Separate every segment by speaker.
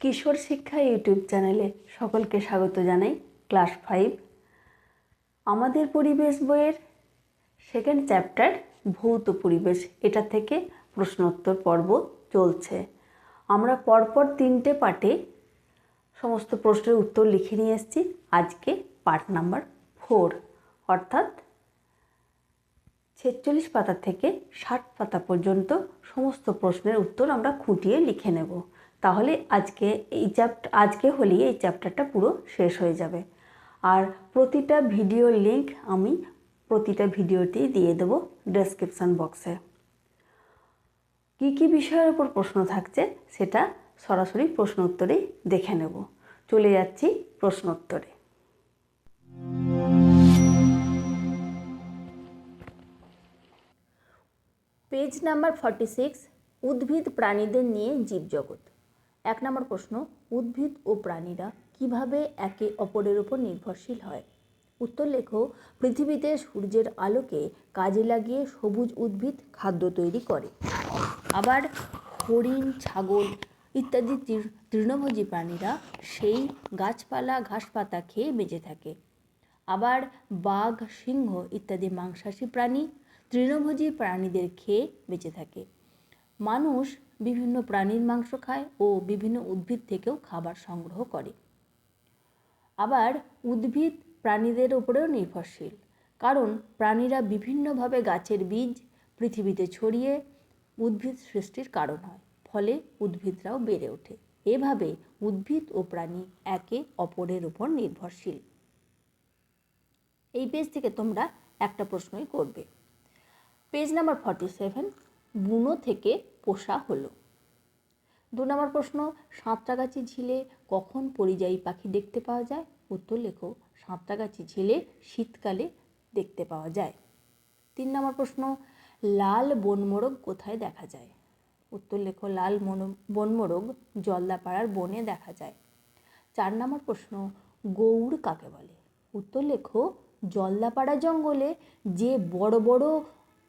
Speaker 1: কিশোর শিক্ষা ইউটিউব চ্যানেলে সকলকে স্বাগত জানাই ক্লাস ফাইভ। আমাদের পরিবেশ বইয়ের সেকেন্ড চ্যাপ্টার ভৌত পরিবেশ। এটা থেকে প্রশ্নোত্তর পর্ব চলছে। আমরা পরপর তিনটে পার্টে সমস্ত প্রশ্নের উত্তর লিখে নিয়ে এসেছি। আজকে পার্ট নাম্বার ফোর অর্থাৎ ছেচল্লিশ পাতা থেকে ষাট পাতা পর্যন্ত সমস্ত প্রশ্নের উত্তর আমরা খুঁটিয়ে লিখে নেব। তাহলে আজকে এই চ্যাপ্টার আজকে হলেই এই চ্যাপ্টারটা পুরো শেষ হয়ে যাবে। আর প্রতিটা ভিডিওর লিংক আমি প্রতিটা ভিডিওতেই দিয়ে দেবো ডেসক্রিপশান বক্সে কী কী বিষয়ের ওপর প্রশ্ন থাকছে সেটা সরাসরি প্রশ্ন উত্তরেই দেখে নেব। চলে যাচ্ছি প্রশ্ন উত্তরে।
Speaker 2: পেজ নাম্বার ফর্টি সিক্স উদ্ভিদ প্রাণীদের নিয়ে জীবজগৎ। এক নম্বর প্রশ্ন, উদ্ভিদ ও প্রাণীরা কীভাবে একে অপরের উপর নির্ভরশীল হয়? উত্তর লেখো, পৃথিবীতে সূর্যের আলোকে কাজে লাগিয়ে সবুজ উদ্ভিদ খাদ্য তৈরি করে। আবার হরিণ, ছাগল ইত্যাদি তৃণভোজী প্রাণীরা সেই গাছপালা ঘাস পাতা খেয়ে বেঁচে থাকে। আবার বাঘ, সিংহ ইত্যাদি মাংসাশী প্রাণী তৃণভোজী প্রাণীদের খেয়ে বেঁচে থাকে। মানুষ বিভিন্ন প্রাণীর মাংস খায় ও বিভিন্ন উদ্ভিদ থেকেও খাবার সংগ্রহ করে। আবার উদ্ভিদ প্রাণীদের উপরেও নির্ভরশীল, কারণ প্রাণীরা বিভিন্নভাবে গাছের বীজ পৃথিবীতে ছড়িয়ে উদ্ভিদ সৃষ্টির কারণ হয়, ফলে উদ্ভিদরাও বেড়ে ওঠে। এভাবে উদ্ভিদ ও প্রাণী একে অপরের উপর নির্ভরশীল। এই পেজ থেকে তোমরা একটা প্রশ্নই করবে। পেজ নাম্বার ফর্টি সেভেন বুনো থেকে পোষা হলো। দু নম্বর প্রশ্ন, সাঁতরাগাছি ঝিলে কখন পরিযায়ী পাখি দেখতে পাওয়া যায়? উত্তর লেখো, সাঁতরাগাছি ঝিলে শীতকালে দেখতে পাওয়া যায়। তিন নম্বর প্রশ্ন, লাল বনমোরগ কোথায় দেখা যায়? উত্তর লেখো, লাল বনমোরগ জলদাপাড়ার বনে দেখা যায়। চার নম্বর প্রশ্ন, গৌড় কাকে বলে? উত্তর লেখো, জলদাপাড়া জঙ্গলে যে বড় বড়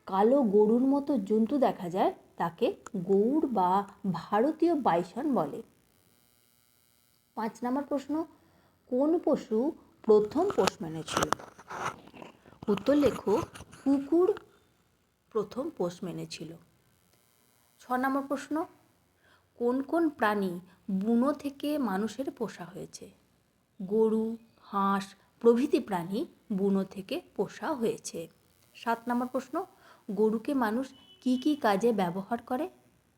Speaker 2: কালো গরুর মতো জন্তু দেখা যায় তাকে গৌড় বা ভারতীয় বাইসন বলে। পাঁচ নম্বর প্রশ্ন, কোন পশু প্রথম পোষ মেনেছিল? উত্তর লেখো, কুকুর প্রথম পোষ মেনেছিল। ছ নম্বর প্রশ্ন, কোন কোন প্রাণী বুনো থেকে মানুষের পোষা হয়েছে? গরু, হাঁস, প্রভৃতি প্রাণী বুনো থেকে পোষা হয়েছে। সাত নম্বর প্রশ্ন, গরুকে মানুষ কি কি কাজে ব্যবহার করে?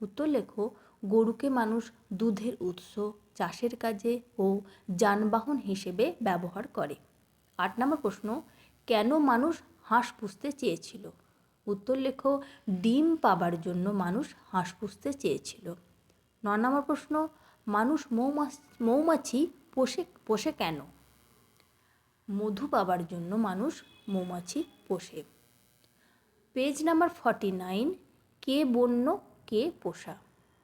Speaker 2: উত্তর লেখো, গরুকে মানুষ দুধের উৎস, চাষের কাজে ও যানবাহন হিসেবে ব্যবহার করে। আট নম্বর প্রশ্ন, কেন মানুষ হাঁস পুষতে চেয়েছিল? উত্তর লেখো, ডিম পাবার জন্য মানুষ হাঁস পুষতে চেয়েছিল। ন নম্বর প্রশ্ন, মানুষ মৌমাছি মৌমাছি পোষে পোষে কেন? মধু পাবার জন্য মানুষ মৌমাছি পোষে। পেজ নাম্বার ফর্টি নাইন, কে বন্য, কে পোষা।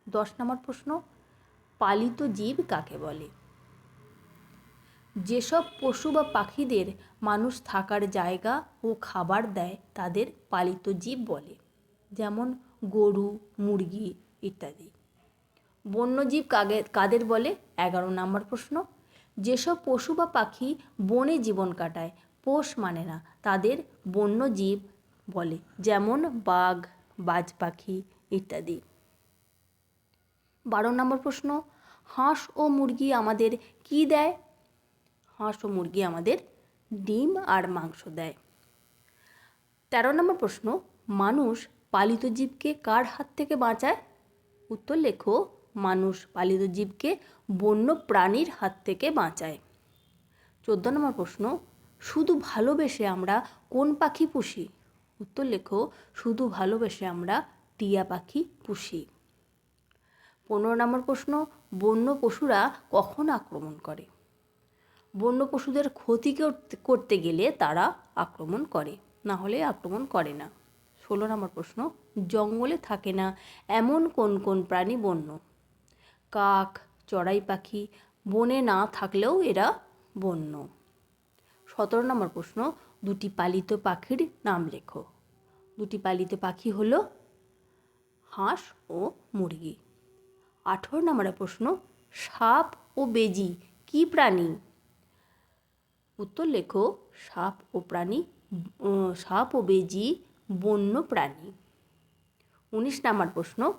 Speaker 2: দশ নম্বর প্রশ্ন, পালিত জীব কাকে বলে? যেসব পশু বা পাখিদের মানুষ থাকার জায়গা ও খাবার দেয়, তাদের পালিত জীব বলে। যেমন গরু, মুরগি ইত্যাদি। বন্যজীব কাগে, কাদের বলে? এগারো নম্বর প্রশ্ন, যেসব পশু বা পাখি বনে জীবন কাটায়, পোষ মানে না, তাদের বন্যজীব বলে, যেমন বাঘ, বাজ পাখি ইত্যাদি। বারো নম্বর প্রশ্ন, হাঁস ও মুরগি আমাদের কি দেয়? হাঁস ও মুরগি আমাদের ডিম আর মাংস দেয়। তেরো নম্বর প্রশ্ন, মানুষ পালিত জীবকে কার হাত থেকে বাঁচায়? উত্তর লেখো, মানুষ পালিত জীবকে বন্য প্রাণীর হাত থেকে বাঁচায়। চোদ্দ নম্বর প্রশ্ন, শুধু ভালোবেসে আমরা কোন পাখি পুষি? উত্তর লেখো, শুধু ভালোবেসে আমরা টিয়া পাখি পুষি। পনেরো নম্বর প্রশ্ন, বন্য পশুরা কখন আক্রমণ করে? বন্য পশুদের ক্ষতি করতে গেলে তারা আক্রমণ করে, না হলে আক্রমণ করে না। ষোলো নম্বর প্রশ্ন, জঙ্গলে থাকে না এমন কোন কোন প্রাণী বন্য? কাক, চড়াই পাখি, বনে না থাকলেও এরা বন্য। সতেরো নম্বর প্রশ্ন দুটি পালিত পাখির নাম লেখো। দুটি পালিত পাখি হলো হাঁস ও মুরগি। আঠেরো নম্বরের প্রশ্ন, সাপ ও বেজি কি প্রাণী? উত্তর লেখো, সাপ ও প্রাণী সাপ ও বেজি বন্য প্রাণী। উনিশ নাম্বার প্রশ্ন,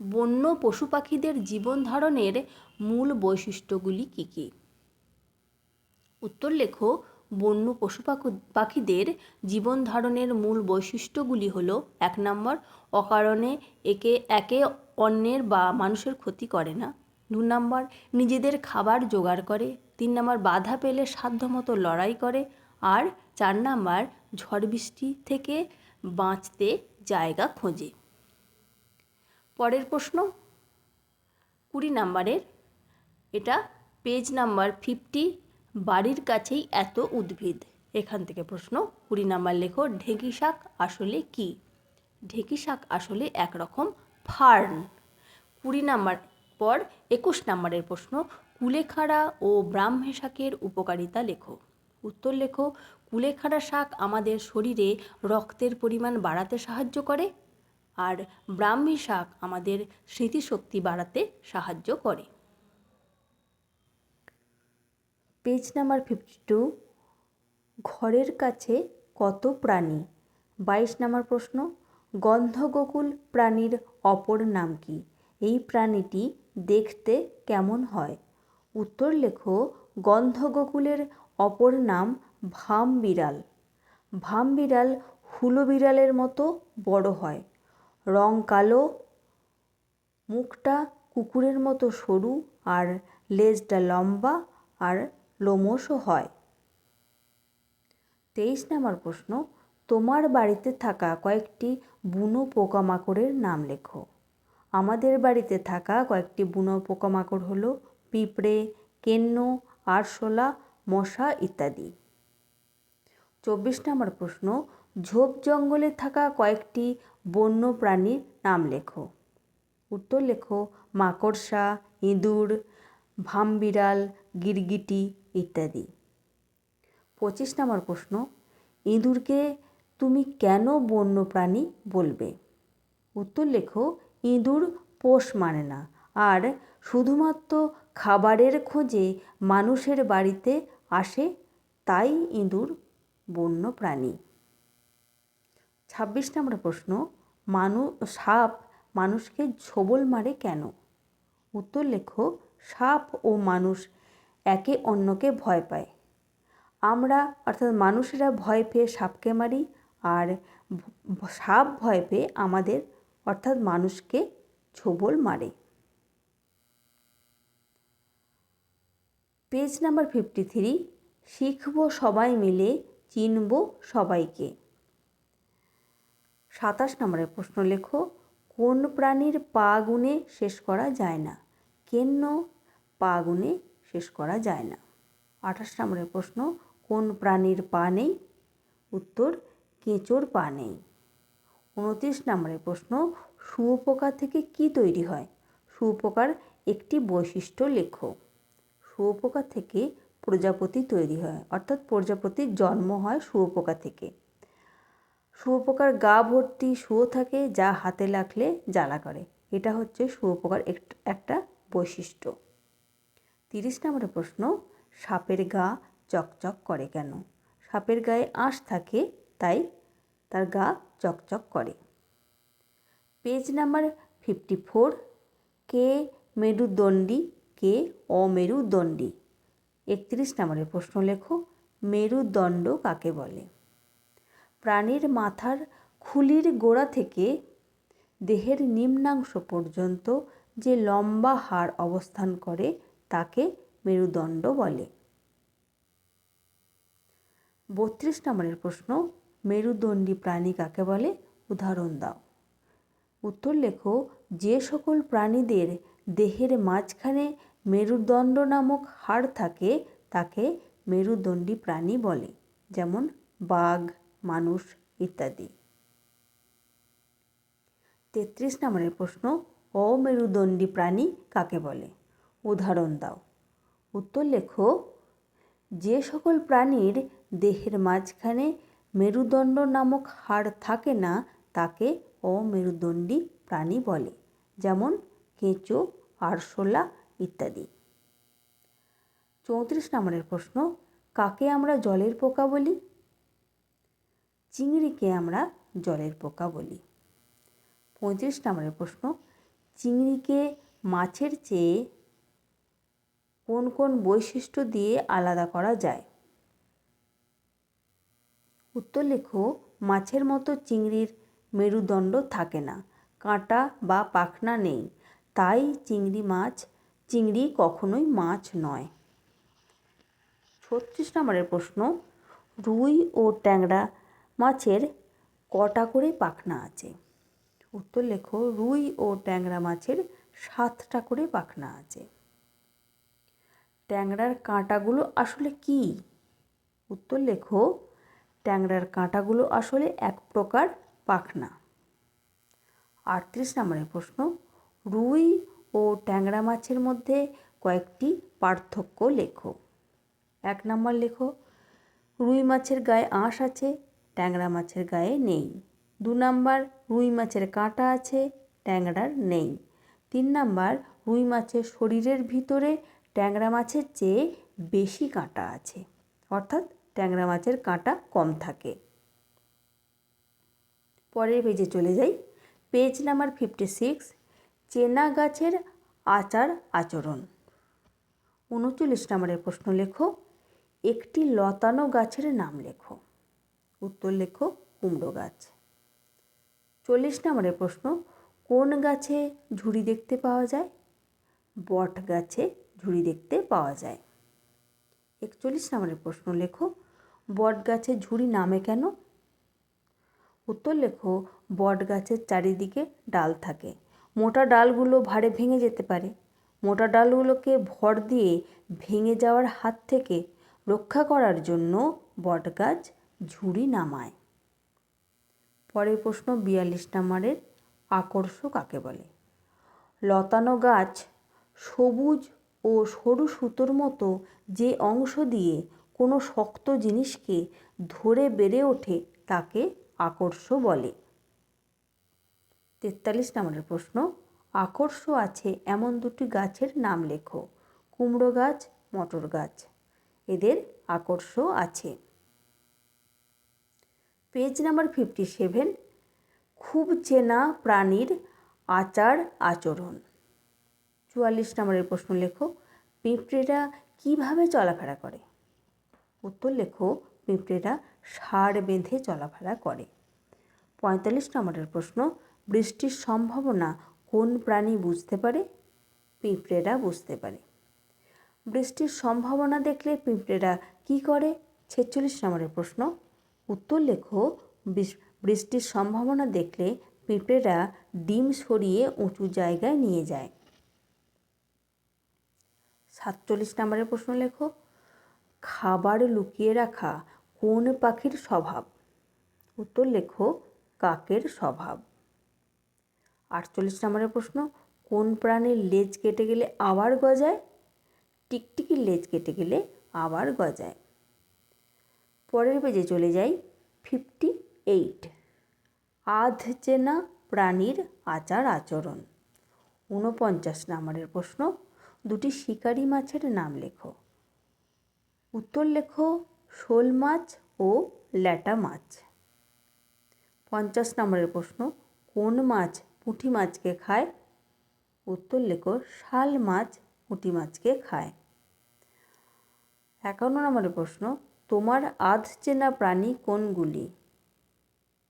Speaker 2: বন্য পশু পাখিদের জীবন ধারণের মূল বৈশিষ্ট্যগুলি কী কী? উত্তর লেখো বন্য পশু পাখু- পাখিদের জীবন ধারণের মূল বৈশিষ্ট্যগুলি হলো, এক নম্বর, অকারণে একে একে অন্যের বা মানুষের ক্ষতি করে না। দু নম্বর, নিজেদের খাবার জোগাড় করে। তিন নম্বর, বাধা পেলে সাধ্যমতো লড়াই করে। আর চার নম্বর, ঝড় বৃষ্টি থেকে বাঁচতে জায়গা খোঁজে। পরের প্রশ্ন, কুড়ি নাম্বারের, এটা পেজ নাম্বার ফিফটি বাড়ির কাছেই এত উদ্ভিদ? এখান থেকে প্রশ্ন, কুড়ি নাম্বার লেখো, ঢেঁকি শাক আসলে কি? ঢেঁকি শাক আসলে একরকম ফার্ন। কুড়ি নাম্বার পর একুশ নাম্বারের প্রশ্ন, কুলেখাড়া ও ব্রাহ্মী শাকের উপকারিতা লেখো। উত্তর লেখো, কুলেখাড়া শাক আমাদের শরীরে রক্তের পরিমাণ বাড়াতে সাহায্য করে আর ব্রাহ্মী শাক আমাদের স্মৃতিশক্তি বাড়াতে সাহায্য করে।
Speaker 1: পেজ নাম্বার ফিফটি টু ঘরের কাছে কত প্রাণী? বাইশ নাম্বার প্রশ্ন, গন্ধগোকুল প্রাণীর অপর নাম কি? এই প্রাণীটি দেখতে কেমন হয়? উত্তর লেখো, গন্ধগোকুলের অপর নাম ভাম বিড়াল ভাম বিড়াল হুলো বিড়ালের মতো বড় হয়। রং কালো, মুখটা কুকুরের মতো সরু আর লেজটা লম্বা আর লোমশও হয়। তেইশ নম্বর প্রশ্ন, তোমার বাড়িতে থাকা কয়েকটি বুনো পোকামাকড়ের নাম লেখো। আমাদের বাড়িতে থাকা কয়েকটি বুনো পোকামাকড় হলো পিঁপড়ে কেন্ন আরশোলা, মশা ইত্যাদি। চব্বিশ নম্বর প্রশ্ন, ঝোপ জঙ্গলে থাকা কয়েকটি বন্য প্রাণীর নাম লেখো। উত্তর লেখো, মাকড়সা, ইঁদুর, ভামবিড়াল, গিরগিটি ইত্যাদি। পঁচিশ নম্বর প্রশ্ন, ইঁদুরকে তুমি কেন বন্য প্রাণী বলবে? উত্তর লেখো, ইঁদুর পোষ মানে না, আর শুধুমাত্র খাবারের খোঁজে মানুষের বাড়িতে আসে, তাই ইঁদুর বন্য প্রাণী ছাব্বিশ নম্বর প্রশ্ন, মানু, সাপ মানুষকে ছোবল মারে কেন? উত্তর লেখো, সাপ ও মানুষ একে অন্যকে ভয় পায়। আমরা, অর্থাৎ মানুষেরা ভয় পেয়ে সাপকে মারি আর সাপ ভয় পেয়ে আমাদের, অর্থাৎ মানুষকে ছোবল মারে। পেজ নাম্বার ফিফটি থ্রি শিখব সবাই মিলে, চিনব সবাইকে। সাতাশ নম্বরের প্রশ্ন লেখো, কোন প্রাণীর পা গুণে শেষ করা যায় না? কেন পা গুণে শেষ করা যায় না। আঠাশ নম্বরের প্রশ্ন, কোন প্রাণীর পা নেই? উত্তর, কেঁচোর পা নেই। উনত্রিশ নম্বরের প্রশ্ন শুয়োপোকা থেকে কি তৈরি হয়? শুয়োপোকার একটি বৈশিষ্ট্য লেখো শুয়োপোকা থেকে প্রজাপতি তৈরি হয়, অর্থাৎ প্রজাপতির জন্ম হয় শুয়োপোকা থেকে। শুয়োপোকার গা ভর্তি শুয়ো থাকে যা হাতে লাগলে জ্বালা করে। এটা হচ্ছে শুয়োপোকার এক- একটা বৈশিষ্ট্য। তিরিশ নম্বরের প্রশ্ন, সাপের গা চকচক করে কেন? সাপের গায়ে আঁশ থাকে, তাই তার গা চকচক করে। পেজ নাম্বার ফিফটি ফোর, কে মেরুদণ্ডী, কে অমেরুদণ্ডী? একত্রিশ নম্বরের প্রশ্ন লেখো, মেরুদণ্ড কাকে বলে? প্রাণীর মাথার খুলির গোড়া থেকে দেহের নিম্নাংশ পর্যন্ত যে লম্বা হাড় অবস্থান করে তাকে মেরুদণ্ড বলে। বত্রিশ নম্বরের প্রশ্ন, মেরুদণ্ডী প্রাণী কাকে বলে? উদাহরণ দাও। উত্তর লেখো, যে সকল প্রাণীদের দেহের মাঝখানে মেরুদণ্ড নামক হাড় থাকে, তাকে মেরুদণ্ডী প্রাণী বলে, যেমন বাঘ, মানুষ ইত্যাদি। তেত্রিশ নম্বরের প্রশ্ন, অমেরুদণ্ডী প্রাণী কাকে বলে? উদাহরণ দাও। উত্তর লেখো, যে সকল প্রাণীর দেহের মাঝখানে মেরুদণ্ড নামক হাড় থাকে না, তাকে অমেরুদণ্ডী প্রাণী বলে, যেমন কেঁচো, আরশোলা ইত্যাদি। চৌত্রিশ নম্বরের প্রশ্ন, কাকে আমরা জলের পোকা বলি? চিংড়িকে আমরা জলের পোকা বলি। পঁয়ত্রিশ নম্বরের প্রশ্ন, চিংড়িকে মাছের চেয়ে কোন কোন বৈশিষ্ট্য দিয়ে আলাদা করা যায়? উত্তর লেখো, মাছের মতো চিংড়ির মেরুদণ্ড থাকে না, কাঁটা বা পাখনা নেই, তাই চিংড়ি মাছ, চিংড়ি কখনোই মাছ নয়। ছত্রিশ নম্বরের প্রশ্ন, রুই ও ট্যাংরা মাছের কটা করে পাখনা আছে? উত্তর লেখো, রুই ও ট্যাংরা মাছের সাতটা করে পাখনা আছে। ট্যাংরার কাঁটাগুলো আসলে কি? উত্তর লেখো, ট্যাংরার কাঁটাগুলো আসলে এক প্রকার পাখনা। আটত্রিশ নম্বরের প্রশ্ন, রুই ও ট্যাংরা মাছের মধ্যে কয়েকটি পার্থক্য লেখো। এক নম্বর লেখো, রুই মাছের গায়ে আঁশ আছে, ট্যাংরা মাছের গায়ে নেই। দু নম্বর, রুই মাছের কাঁটা আছে, ট্যাংরার নেই। তিন নাম্বার, রুই মাছের শরীরের ভিতরে ট্যাংরা মাছের চেয়ে বেশি কাঁটা আছে। অর্থাৎ ট্যাংরা মাছের কাঁটা কম থাকে। পরের পেজে চলে যাই। পেজ নাম্বার ফিফটি সিক্স চেনা গাছের আচার আচরণ। উনচল্লিশ নম্বরের প্রশ্ন লেখো, একটি লতানো গাছের নাম লেখো। উত্তর লেখো, কুমড়ো গাছ। চল্লিশ নম্বরের প্রশ্ন, কোন গাছে ঝুড়ি দেখতে পাওয়া যায়? বট গাছে ঝুড়ি দেখতে পাওয়া যায়। একচল্লিশ নম্বরের প্রশ্ন, লেখো বট গাছে ঝুড়ি নামে কেন? উত্তর লেখো বট গাছের চারিদিকে ডাল থাকে। মোটা ডালগুলো ভারে ভেঙে যেতে পারে। মোটা ডালগুলোকে ভর দিয়ে ভেঙে যাওয়ার হাত থেকে রক্ষা করার জন্য বট গাছ ঝুড়ি নামায়। পরের প্রশ্ন, বিয়াল্লিশ নম্বরের আকর্ষ কাকে বলে? লতানো গাছ সবুজ ও সরু সুতোর মতো যে অংশ দিয়ে কোনো শক্ত জিনিসকে ধরে বেড়ে ওঠে তাকে আকর্ষ বলে। তেতাল্লিশ নম্বরের প্রশ্ন, আকর্ষ আছে এমন দুটি গাছের নাম লেখো, কুমড়ো গাছ, মটর গাছ। এদের আকর্ষ আছে। পেজ নাম্বার ফিফটি সেভেন খুব চেনা প্রাণীর আচার আচরণ চুয়াল্লিশ নম্বরের প্রশ্ন লেখো, পিঁপড়েরা কীভাবে চলাফেরা করে? উত্তর লেখো, পিঁপড়েরা সার বেঁধে চলাফেরা করে। পঁয়তাল্লিশ নম্বরের প্রশ্ন, বৃষ্টির সম্ভাবনা কোন প্রাণী বুঝতে পারে? পিঁপড়েরা বুঝতে পারে। বৃষ্টির সম্ভাবনা দেখলে পিঁপড়েরা কী করে? ছেচল্লিশ নম্বরের প্রশ্ন, উত্তর লেখো বৃষ্টির সম্ভাবনা দেখলে পিঁপড়েরা ডিম সরিয়ে উঁচু জায়গায় নিয়ে যায়। সাতচল্লিশ নম্বরের প্রশ্ন লেখো, খাবার লুকিয়ে রাখা কোন পাখির স্বভাব? উত্তর লেখো, কাকের স্বভাব। আটচল্লিশ নম্বরের প্রশ্ন, কোন প্রাণীর লেজ কেটে গেলে আবার গজায়? টিকটিকির লেজ কেটে গেলে আবার গজায়। পরের পেজে চলে যাই ফিফটি এইট আধ চেনা প্রাণীর আচার আচরণ। ঊনপঞ্চাশ নম্বরের প্রশ্ন দুটি শিকারি মাছের নাম লেখো। উত্তর লেখো, শোল মাছ ও ল্যাটা মাছ। পঞ্চাশ নম্বরের প্রশ্ন, কোন মাছ পুঁটি মাছকে খায়? উত্তর লেখো, শাল মাছ পুঁটি মাছকে খায়। একান্ন নম্বরের প্রশ্ন, তোমার আধ চেনা প্রাণী কোনগুলি?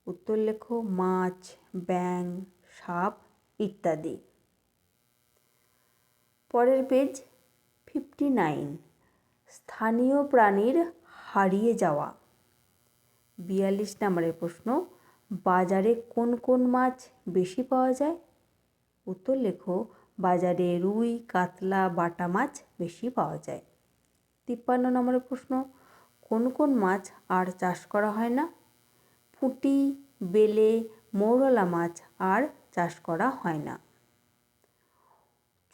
Speaker 1: উত্তর লেখো, মাছ ব্যাং সাপ ইত্যাদি। পরের পেজ ফিফটি নাইন স্থানীয় প্রাণীর হারিয়ে যাওয়া। বিয়াল্লিশ নম্বরের প্রশ্ন, বাজারে কোন কোন মাছ বেশি পাওয়া যায়? উত্তর লেখো, বাজারে রুই, কাতলা, বাটা মাছ বেশি পাওয়া যায়। তিপ্পান্ন নম্বরের প্রশ্ন, কোন কোন মাছ আর চাষ করা হয় না? পুঁটি, বেলে, মৌরলা মাছ আর চাষ করা হয় না।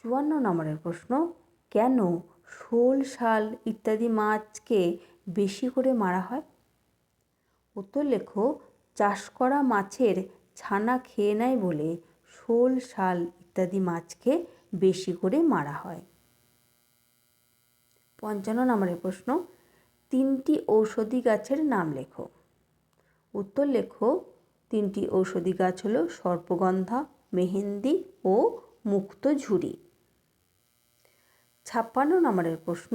Speaker 1: চুয়ান্ন নম্বরের প্রশ্ন, কেন শোল, শাল ইত্যাদি মাছকে বেশি করে মারা হয়? উত্তর লেখো, চাষ করা মাছের ছানা খেয়ে নেয় বলে শোল, শাল ইত্যাদি মাছকে বেশি করে মারা হয়। পঞ্চান্ন নম্বরের প্রশ্ন, তিনটি ঔষধি গাছের নাম লেখো। উত্তর লেখো, তিনটি ঔষধি গাছ হলো সর্পগন্ধা, মেহেন্দি ও মুক্তঝুরি ছাপ্পান্ন নম্বরের প্রশ্ন,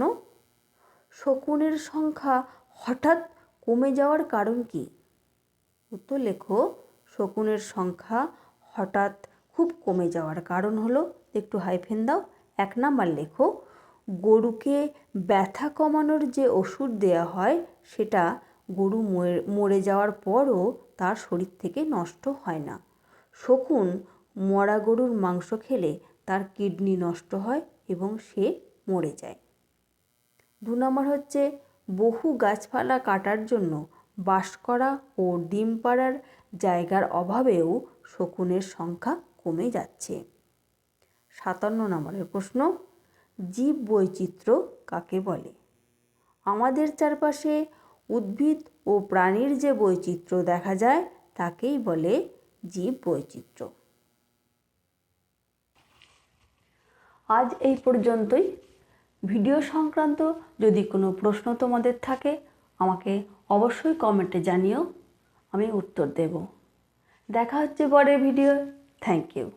Speaker 1: শকুনের সংখ্যা হঠাৎ কমে যাওয়ার কারণ কি? উত্তর লেখো, শকুনের সংখ্যা হঠাৎ খুব কমে যাওয়ার কারণ হলো, একটু হাইফেন দাও, এক নাম্বার লেখো, গরুকে ব্যথা কমানোর যে ওষুধ দেওয়া হয়, সেটা গরু মরে যাওয়ার পরও তার শরীর থেকে নষ্ট হয় না। শকুন মরা গরুর মাংস খেলে তার কিডনি নষ্ট হয় এবং সে মরে যায়। দু নম্বর হচ্ছে, বহু গাছপালা কাটার জন্য বাস করা ও ডিম পাড়ার জায়গার অভাবেও শকুনের সংখ্যা কমে যাচ্ছে। সাতান্ন নম্বরের প্রশ্ন, জীব বৈচিত্র্য কাকে বলে? আমাদের চারপাশে উদ্ভিদ ও প্রাণীর যে বৈচিত্র্য দেখা যায়, তাকেই বলে জীব বৈচিত্র্য। আজ এই পর্যন্তই। ভিডিও সংক্রান্ত যদি কোনো প্রশ্ন তোমাদের থাকে, আমাকে অবশ্যই কমেন্টে জানিও, আমি উত্তর দেব। দেখা হচ্ছে পরের ভিডিও থ্যাংক ইউ